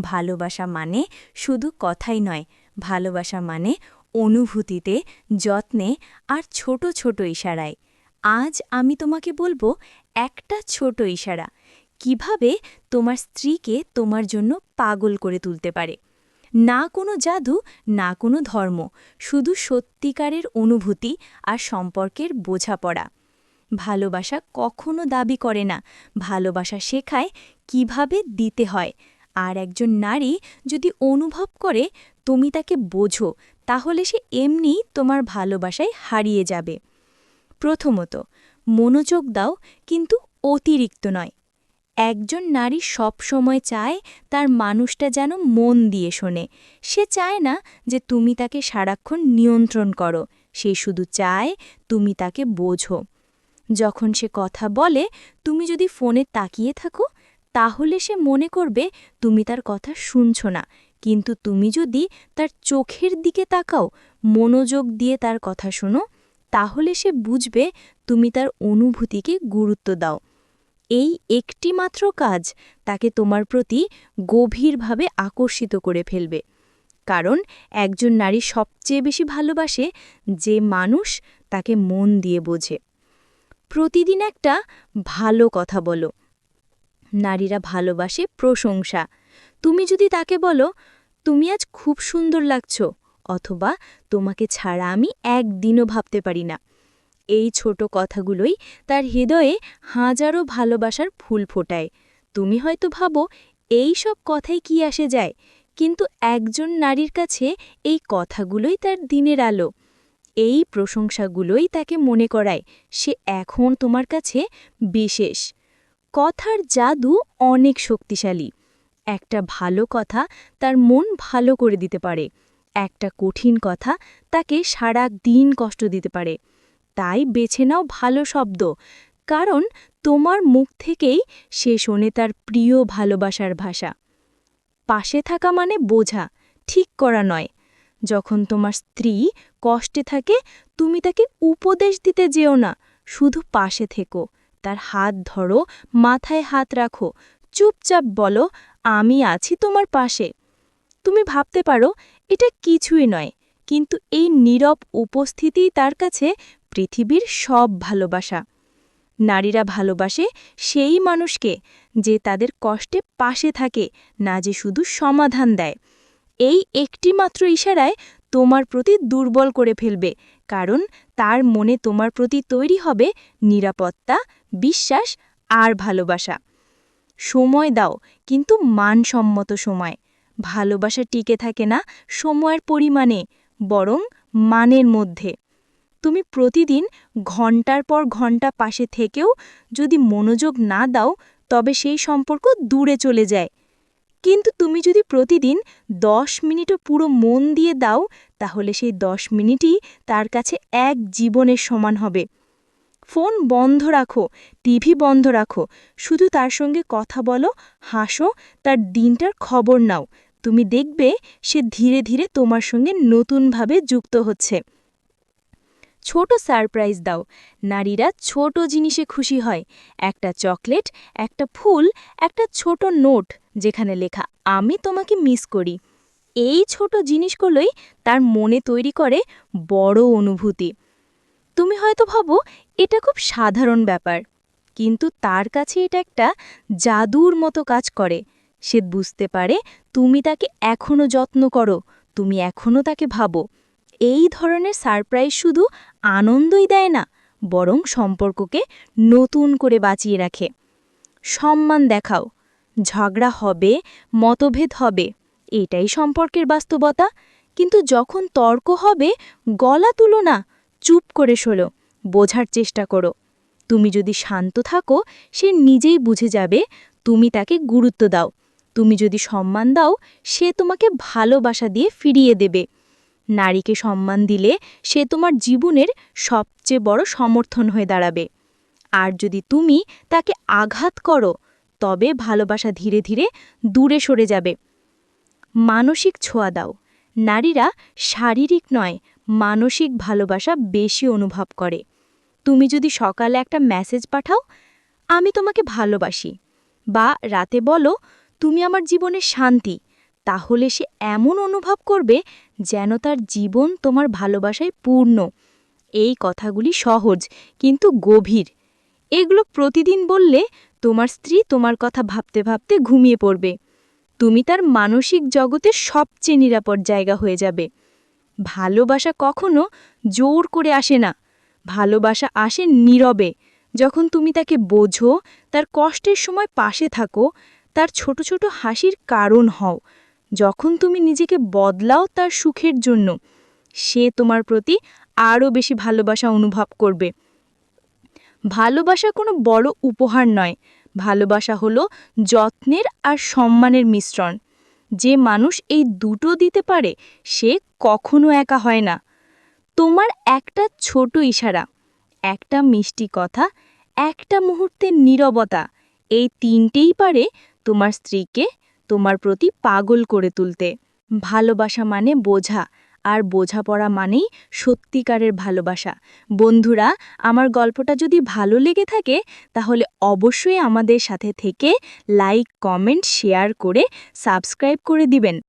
ভালোবাসা মানে শুধু কথাই নয়, ভালোবাসা মানে অনুভূতিতে, যত্নে আর ছোট ছোট ইশারায়। আজ আমি তোমাকে বলব একটা ছোট ইশারা, কীভাবে তোমার স্ত্রীকে তোমার জন্য পাগল করে তুলতে পারে। না কোনো জাদু, না কোনো ধর্ম, শুধু সত্যিকারের অনুভূতি আর সম্পর্কের বোঝাপড়া। ভালোবাসা কখনো দাবি করে না, ভালোবাসা শেখায় কীভাবে দিতে হয় আর একজন নারী যদি অনুভব করে, তুমি তাকে বোঝো, তাহলে সে এমনি তোমার ভালোবাসায় হারিয়ে যাবে। প্রথমত, মনোযোগ দাও, কিন্তু অতিরিক্ত নয়। একজন নারী সব সময় চায় তার মানুষটা যেন মন দিয়ে শোনে। সে চায় না যে তুমি তাকে সারাক্ষণ নিয়ন্ত্রণ করো। সে শুধু চায় তুমি তাকে বোঝো। যখন সে কথা বলে, তুমি যদি ফোনে তাকিয়ে থাকো তাহলে সে মনে করবে, তুমি তার কথা শুনছ না। কিন্তু তুমি যদি তার চোখের দিকে তাকাও, মনোযোগ দিয়ে তার কথা শোনো, তাহলে সে বুঝবে তুমি তার অনুভূতিকে গুরুত্ব দাও। এই একটি মাত্র কাজ তাকে তোমার প্রতি গভীরভাবে আকর্ষিত করে ফেলবে। কারণ একজন নারী সবচেয়ে বেশি ভালোবাসে যে মানুষ তাকে মন দিয়ে বোঝে। প্রতিদিন একটা ভালো কথা বলো। নারীরা ভালোবাসে প্রশংসা। তুমি যদি তাকে বলো, তুমি আজ খুব সুন্দর লাগছ, অথবা তোমাকে ছাড়া আমি একদিনও ভাবতে পারি না। এই ছোট কথাগুলোই তার হৃদয়ে হাজারো ভালোবাসার ফুল ফোটায়। তুমি হয়তো ভাবো, এই সব কথাই কি আসে যায়? কিন্তু একজন নারীর কাছে এই কথাগুলোই তার দিনের আলো। এই প্রশংসাগুলোই তাকে মনে করায়, সে এখন তোমার কাছে বিশেষ। কথার জাদু অনেক শক্তিশালী। একটা ভালো কথা তার মন ভালো করে দিতে পারে। একটা কঠিন কথা তাকে সারা দিন কষ্ট দিতে পারে। তাই বেছে নাও ভালো শব্দ। কারণ তোমার মুখ থেকেই সে শোনে তার প্রিয় ভালোবাসার ভাষা। পাশে থাকা মানে বোঝা, ঠিক করা নয়। যখন তোমার স্ত্রী কষ্টে থাকে, তুমি তাকে উপদেশ দিতে যেও না, শুধু পাশে থেকো। তার হাত ধরো, মাথায় হাত রাখো। চুপচাপ বলো, আমি আছি তোমার পাশে। তুমি ভাবতে পারো, এটা কিছুই নয়, কিন্তু এই নীরব উপস্থিতিই তার কাছে পৃথিবীর সব ভালোবাসা। নারীরা ভালোবাসে সেই মানুষকে যে তাদের কষ্টে পাশে থাকে, না যে শুধু সমাধান দেয়। এই একটি মাত্র ইশারায় তোমার প্রতি দুর্বল করে ফেলবে, কারণ তার মনে তোমার প্রতি তৈরি হবে নিরাপত্তা বিশ্বাস আর ভালোবাসা। সময় দাও, কিন্তু মানসম্মত সময়। ভালোবাসা টিকে থাকে না সময়ের পরিমাণে, বরং মানের মধ্যে। তুমি প্রতিদিন ঘণ্টার পর ঘণ্টা পাশে থেকেও যদি মনোযোগ না দাও, তবে সেই সম্পর্ক দূরে চলে যায়। কিন্তু তুমি যদি প্রতিদিন দশ মিনিটও পুরো মন দিয়ে দাও, তাহলে সেই দশ মিনিটই তার কাছে এক জীবনের সমান হবে। ফোন বন্ধ রাখো, টিভি বন্ধ রাখো, শুধু তার সঙ্গে কথা বলো, হাসো, তার দিনটার খবর নাও। তুমি দেখবে সে ধীরে ধীরে তোমার সঙ্গে নতুনভাবে যুক্ত হচ্ছে। ছোট সারপ্রাইজ দাও। নারীরা ছোট জিনিসে খুশি হয়। একটা চকলেট, একটা ফুল, একটা ছোট নোট, যেখানে লেখা, আমি তোমাকে মিস করি। এই ছোট জিনিসগুলোই তার মনে তৈরি করে বড় অনুভূতি। তুমি হয়তো ভাবো, এটা খুব সাধারণ ব্যাপার। কিন্তু তার কাছে এটা একটা জাদুর মতো কাজ করে। সে বুঝতে পারে তুমি তাকে এখনও যত্ন করো, তুমি এখনও তাকে ভাবো। এই ধরনের সারপ্রাইজ শুধু আনন্দই দেয় না, বরং সম্পর্ককে নতুন করে বাঁচিয়ে রাখে। সম্মান দেখাও, ঝগড়া হবে, মতভেদ হবে, এটাই সম্পর্কের বাস্তবতা। কিন্তু যখন তর্ক হবে, গলা তুলো না চুপ করে শোলো, বোঝার চেষ্টা করো। তুমি যদি শান্ত থাকো, সে নিজেই বুঝে যাবে, তুমি তাকে গুরুত্ব দাও। তুমি যদি সম্মান দাও, সে তোমাকে ভালোবাসা দিয়ে ফিরিয়ে দেবে। নারীকে সম্মান দিলে সে তোমার জীবনের সবচেয়ে বড় সমর্থন হয়ে দাঁড়াবে। আর যদি তুমি তাকে আঘাত করো, তবে ভালোবাসা ধীরে ধীরে দূরে সরে যাবে। মানসিক ছোঁয়া দাও। নারীরা শারীরিক নয় মানসিক ভালোবাসা বেশি অনুভব করে। তুমি যদি সকালে একটা মেসেজ পাঠাও, আমি তোমাকে ভালোবাসি বা রাতে বলো, তুমি আমার জীবনের শান্তি তাহলে সে এমন অনুভব করবে যেন তার জীবন তোমার ভালোবাসায় পূর্ণ। এই কথাগুলি সহজ কিন্তু গভীর। এগুলো প্রতিদিন বললে তোমার স্ত্রী তোমার কথা ভাবতে ভাবতে ঘুমিয়ে পড়বে। তুমি তার মানসিক জগতের সবচেয়ে নিরাপদ জায়গা হয়ে যাবে। ভালোবাসা কখনো জোর করে আসে না। ভালোবাসা আসে নীরবে। যখন তুমি তাকে বোঝো, তার কষ্টের সময় পাশে থাকো, তার ছোট ছোট হাসির কারণ হও। যখন তুমি নিজেকে বদলাও তার সুখের জন্য, সে তোমার প্রতি আরও বেশি ভালোবাসা অনুভব করবে। ভালোবাসা কোনো বড় উপহার নয়। ভালোবাসা হলো যত্নের আর সম্মানের মিশ্রণ। যে মানুষ এই দুটো দিতে পারে, সে কখনো একা হয় না। তোমার একটা ছোট ইশারা, একটা মিষ্টি কথা, একটা মুহূর্তের নীরবতা, এই তিনটেই পারে তোমার স্ত্রীকে তোমার প্রতি পাগল করে তুলতে। ভালোবাসা মানে বোঝা, আর বোঝাপড়া মানেই সত্যিকারের ভালোবাসা। বন্ধুরা, আমার গল্পটা যদি ভালো লেগে থাকে, তাহলে অবশ্যই আমাদের সাথে থেকে লাইক কমেন্ট শেয়ার করে সাবস্ক্রাইব করে দিবেন।